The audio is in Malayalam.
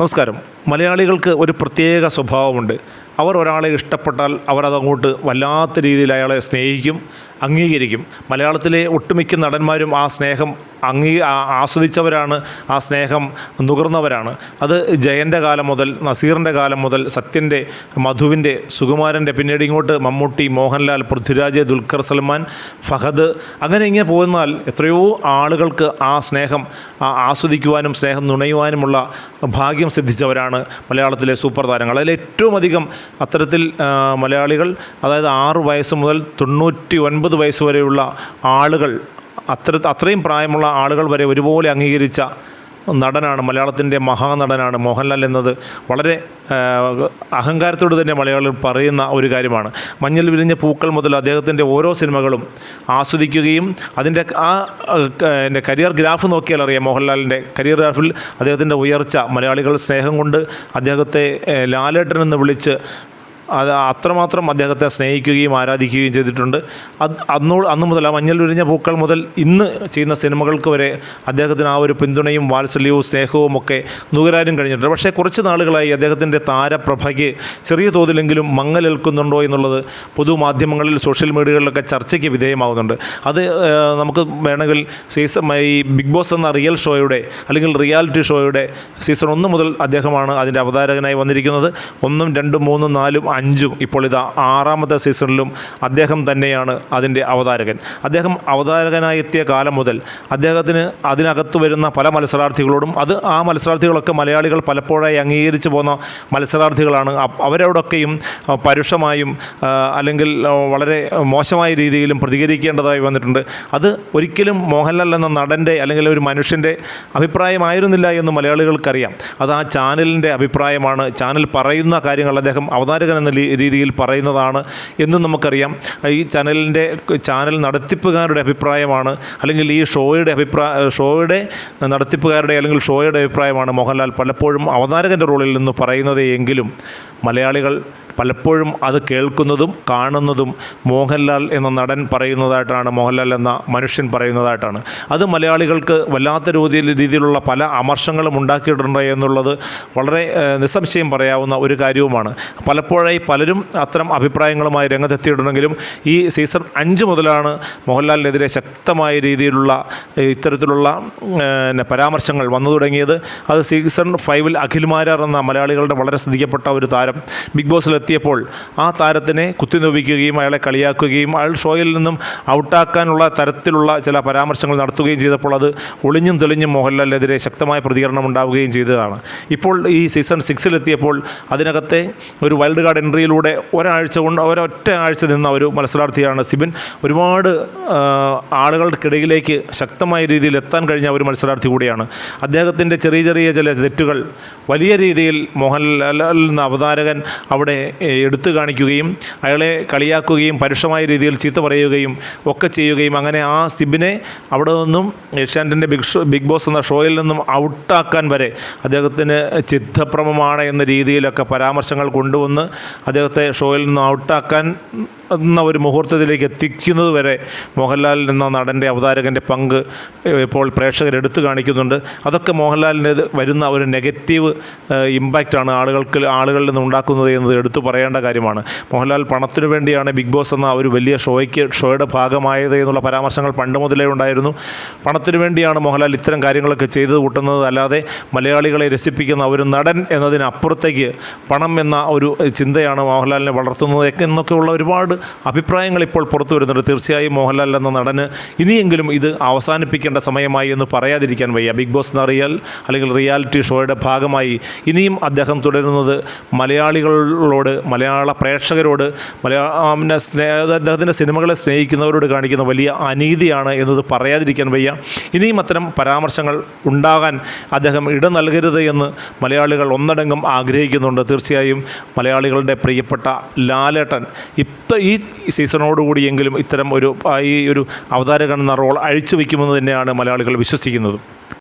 നമസ്കാരം. മലയാളികൾക്ക് ഒരു പ്രത്യേക സ്വഭാവമുണ്ട്. അവർ ഒരാളെ ഇഷ്ടപ്പെട്ടാൽ അവർ അതങ്ങോട്ട് വല്ലാത്ത രീതിയിൽ അയാളെ സ്നേഹിക്കും. അംഗീകരിക്കും. മലയാളത്തിലെ ഒട്ടുമിക്ക നടന്മാരും ആ സ്നേഹം അംഗീ ആസ്വദിച്ചവരാണ്. ആ സ്നേഹം നുകർന്നവരാണ്. അത് ജയന്റെ കാലം മുതൽ നസീറിന്റെ കാലം മുതൽ സത്യന്റെ മധുവിന്റെ സുകുമാരന്റെ പിന്നീട് ഇങ്ങോട്ട് മമ്മൂട്ടി മോഹൻലാൽ പൃഥ്വിരാജ് ദുൽഖർ സൽമാൻ ഫഹദ് അങ്ങനെ ഇങ്ങനെ പോകുന്നാൽ എത്രയോ ആളുകൾക്ക് ആ സ്നേഹം ആസ്വദിക്കുവാനും സ്നേഹം നുണയുവാനുമുള്ള ഭാഗ്യം സിദ്ധിച്ചവരാണ് മലയാളത്തിലെ സൂപ്പർ താരങ്ങൾ. അതിൽ ഏറ്റവും അധികം അത്തരത്തിൽ മലയാളികൾ അതായത് ആറ് വയസ്സ് മുതൽ തൊണ്ണൂറ്റി ഒൻപത് വയസ്സ് വരെയുള്ള ആളുകൾ അത്ര അത്രയും പ്രായമുള്ള ആളുകൾ വരെ ഒരുപോലെ അംഗീകരിച്ച നടനാണ് മലയാളത്തിന്റെ മഹാനടനാണ് മോഹൻലാൽ എന്നത്. വളരെ അഹങ്കാരത്തോട് തന്നെ മലയാളികൾ പറയുന്ന ഒരു കാര്യമാണ്. മഞ്ഞൾ വിരിഞ്ഞ പൂക്കൾ മുതൽ അദ്ദേഹത്തിന്റെ ഓരോ സിനിമകളും ആസ്വദിക്കുകയും അതിന്റെ ആ എന്റെ കരിയർ ഗ്രാഫ് നോക്കിയാൽ അറിയാം മോഹൻലാലിന്റെ കരിയർ ഗ്രാഫിൽ അദ്ദേഹത്തിന്റെ ഉയർച്ച മലയാളികൾ സ്നേഹം കൊണ്ട് അദ്ദേഹത്തെ ലാലേട്ടൻ എന്ന് വിളിച്ച് അത് അത്രമാത്രം അദ്ദേഹത്തെ സ്നേഹിക്കുകയും ആരാധിക്കുകയും ചെയ്തിട്ടുണ്ട്. അത് അന്നോ അന്ന് മുതൽ ആ മഞ്ഞൾ വിരിഞ്ഞ പൂക്കൾ മുതൽ ഇന്ന് ചെയ്യുന്ന സിനിമകൾക്ക് വരെ അദ്ദേഹത്തിന് ആ ഒരു പിന്തുണയും വാത്സല്യവും സ്നേഹവും ഒക്കെ നുകരാനും കഴിഞ്ഞിട്ടുണ്ട്. പക്ഷേ കുറച്ച് നാളുകളായി അദ്ദേഹത്തിന്റെ താരപ്രഭയ്ക്ക് ചെറിയ തോതിലെങ്കിലും മങ്ങലേൽക്കുന്നുണ്ടോ എന്നുള്ളത് പൊതുമാധ്യമങ്ങളിൽ സോഷ്യൽ മീഡിയകളിലൊക്കെ ചർച്ചയ്ക്ക് വിധേയമാകുന്നുണ്ട് അത് നമുക്ക് വേണമെങ്കിൽ സീസൺ ഈ ബിഗ് ബോസ് എന്ന റിയൽ ഷോയുടെ അല്ലെങ്കിൽ റിയാലിറ്റി ഷോയുടെ സീസൺ ഒന്ന് മുതൽ അദ്ദേഹമാണ് അതിന്റെ അവതാരകനായി വന്നിരിക്കുന്നത്. ഒന്നും രണ്ടും മൂന്നും നാലും അഞ്ചും ഇപ്പോൾ ഇത് ആറാമത്തെ സീസണിലും അദ്ദേഹം തന്നെയാണ് അതിന്റെ അവതാരകൻ. അദ്ദേഹം അവതാരകനായി എത്തിയ കാലം മുതൽ അദ്ദേഹത്തിന് അതിനകത്ത് വരുന്ന പല മത്സരാർത്ഥികളോടും അത് ആ മത്സരാർത്ഥികളൊക്കെ മലയാളികൾ പലപ്പോഴായി അംഗീകരിച്ചു പോകുന്ന മത്സരാർത്ഥികളാണ്. അവരോടൊക്കെയും പരുഷമായും അല്ലെങ്കിൽ വളരെ മോശമായ രീതിയിലും പ്രതികരിക്കേണ്ടതായി വന്നിട്ടുണ്ട്. അത് ഒരിക്കലും മോഹൻലാൽ എന്ന നടന്റെ അല്ലെങ്കിൽ ഒരു മനുഷ്യന്റെ അഭിപ്രായമായിരുന്നില്ല എന്ന് മലയാളികൾക്കറിയാം. അത് ആ ചാനലിന്റെ അഭിപ്രായമാണ്. ചാനൽ പറയുന്ന കാര്യങ്ങൾ അദ്ദേഹം അവതാരകൻ എന്ന രീതിയിൽ പറയുന്നതാണ് എന്നും നമുക്കറിയാം. ഈ ചാനലിന്റെ ചാനൽ നടത്തിപ്പുകാരുടെ അഭിപ്രായമാണ് അല്ലെങ്കിൽ ഈ ഷോയുടെ അഭിപ്രായ ഷോയുടെ നടത്തിപ്പുകാരുടെ അല്ലെങ്കിൽ ഷോയുടെ അഭിപ്രായമാണ് മോഹൻലാൽ പലപ്പോഴും അവതാരകന്റെ റോളിൽ നിന്ന് പറയുന്നത് എങ്കിലും മലയാളികൾ പലപ്പോഴും അത് കേൾക്കുന്നതും കാണുന്നതും മോഹൻലാൽ എന്ന നടൻ പറയുന്നതായിട്ടാണ് മോഹൻലാൽ എന്ന മനുഷ്യൻ പറയുന്നതായിട്ടാണ്. അത് മലയാളികൾക്ക് വല്ലാത്ത രീതിയിൽ രീതിയിലുള്ള പല അമർഷങ്ങളും ഉണ്ടാക്കിയിട്ടുണ്ട് എന്നുള്ളത് വളരെ നിസ്സംശയം പറയാവുന്ന ഒരു കാര്യവുമാണ്. പലപ്പോഴായി പലരും അത്തരം അഭിപ്രായങ്ങളുമായി രംഗത്തെത്തിയിട്ടുണ്ടെങ്കിലും ഈ സീസൺ അഞ്ച് മുതലാണ് മോഹൻലാലിനെതിരെ ശക്തമായ രീതിയിലുള്ള ഇത്തരത്തിലുള്ള പരാമർശങ്ങൾ വന്നു തുടങ്ങിയത്. അത് സീസൺ ഫൈവിൽ അഖിൽ മാരാർ എന്ന മലയാളികളുടെ വളരെ ശ്രദ്ധിക്കപ്പെട്ട ഒരു താരം. ബിഗ് ബോസിലെത്തിയപ്പോൾ ആ താരത്തിനെ കുത്തിനൊപ്പിക്കുകയും അയാളെ കളിയാക്കുകയും അയാൾ ഷോയിൽ നിന്നും ഔട്ടാക്കാനുള്ള തരത്തിലുള്ള ചില പരാമർശങ്ങൾ നടത്തുകയും ചെയ്തപ്പോൾ അത് ഒളിഞ്ഞും തെളിഞ്ഞും മോഹൻലാലിനെതിരെ ശക്തമായ പ്രതികരണം ഉണ്ടാവുകയും ചെയ്തതാണ്. ഇപ്പോൾ ഈ സീസൺ സിക്സിലെത്തിയപ്പോൾ അതിനകത്തെ ഒരു വൈൽഡ് കാർഡ് എൻട്രിയിലൂടെ ഒരാഴ്ച കൊണ്ട് ഒരൊറ്റ ആഴ്ച നിന്ന ഒരു മത്സരാർത്ഥിയാണ് സിബിൻ. ഒരുപാട് ആളുകൾക്കിടയിലേക്ക് ശക്തമായ രീതിയിൽ എത്താൻ കഴിഞ്ഞ ഒരു മത്സരാർത്ഥി കൂടിയാണ്. അദ്ദേഹത്തിന്റെ ചെറിയ ചെറിയ ചില തെറ്റുകൾ വലിയ രീതിയിൽ മോഹൻലാൽ എന്ന അവതാരകൻ അവിടെ എടുത്തു കാണിക്കുകയും അയാളെ കളിയാക്കുകയും പരുഷമായ രീതിയിൽ ചീത്ത പറയുകയും ഒക്കെ ചെയ്യുകയും അങ്ങനെ ആ സിബിനെ അവിടെ നിന്നും ഏഷ്യാനെറ്റിന്റെ ബിഗ് ഷോ ബിഗ് ബോസ് എന്ന ഷോയിൽ നിന്നും ഔട്ടാക്കാൻ വരെ അദ്ദേഹത്തിന് ചിത്തഭ്രമമാണ് എന്ന രീതിയിലൊക്കെ പരാമർശങ്ങൾ കൊണ്ടുവന്ന് അദ്ദേഹത്തെ ഷോയിൽ നിന്ന് ഔട്ടാക്കാൻ എന്ന ഒരു മുഹൂർത്തത്തിലേക്ക് എത്തിക്കുന്നത് വരെ മോഹൻലാൽ എന്ന നടന്റെ അവതാരകന്റെ പങ്ക് ഇപ്പോൾ പ്രേക്ഷകർ എടുത്തു കാണിക്കുന്നുണ്ട്. അതൊക്കെ മോഹൻലാലിന്റെ വരുന്ന ഒരു നെഗറ്റീവ് ഇമ്പാക്റ്റാണ് ആളുകൾക്ക് ആളുകളിൽ നിന്ന് ഉണ്ടാക്കുന്നത് എന്നത് എടുത്തു പറയേണ്ട കാര്യമാണ്. മോഹൻലാൽ പണത്തിനു വേണ്ടിയാണ് ബിഗ് ബോസ് എന്ന ഒരു വലിയ ഷോയ്ക്ക് ഷോയുടെ ഭാഗമായത് എന്നുള്ള പരാമർശങ്ങൾ പണ്ട് മുതലേ ഉണ്ടായിരുന്നു. പണത്തിനു വേണ്ടിയാണ് മോഹൻലാൽ ഇത്തരം കാര്യങ്ങളൊക്കെ ചെയ്തു കൂട്ടുന്നത്. അല്ലാതെ മലയാളികളെ രസിപ്പിക്കുന്ന ഒരു നടൻ എന്നതിനപ്പുറത്തേക്ക് പണം എന്ന ഒരു ചിന്തയാണ് മോഹൻലാലിനെ വളർത്തുന്നത് എന്നൊക്കെയുള്ള ഒരുപാട് അഭിപ്രായങ്ങൾ ഇപ്പോൾ പുറത്തു വരുന്നുണ്ട്. തീർച്ചയായും മോഹൻലാൽ എന്ന നടന് ഇനിയെങ്കിലും ഇത് അവസാനിപ്പിക്കേണ്ട സമയമായി എന്ന് പറയാതിരിക്കാൻ വയ്യ. ബിഗ് ബോസ് എന്ന റിയൽ അല്ലെങ്കിൽ റിയാലിറ്റി ഷോയുടെ ഭാഗമായി ഇനിയും അദ്ദേഹം തുടരുന്നത് മലയാളികളോട് മലയാള പ്രേക്ഷകരോട് മലയാള സ്നേഹ അദ്ദേഹത്തിന്റെ സിനിമകളെ സ്നേഹിക്കുന്നവരോട് കാണിക്കുന്ന വലിയ അനീതിയാണ് എന്നത് പറയാതിരിക്കാൻ വയ്യ. ഇനിയും അത്തരം പരാമർശങ്ങൾ ഉണ്ടാകാൻ അദ്ദേഹം ഇടം നൽകരുത് എന്ന് മലയാളികൾ ഒന്നടങ്കം ആഗ്രഹിക്കുന്നുണ്ട്. തീർച്ചയായും മലയാളികളുടെ പ്രിയപ്പെട്ട ലാലേട്ടൻ ഇപ്പം ഈ സീസണോടുകൂടിയെങ്കിലും ഇത്തരം ഒരു ഈ ഒരു അവതാരകൻ എന്ന റോൾ അഴിച്ചു വയ്ക്കുമെന്ന് തന്നെയാണ് മലയാളികൾ വിശ്വസിക്കുന്നത്.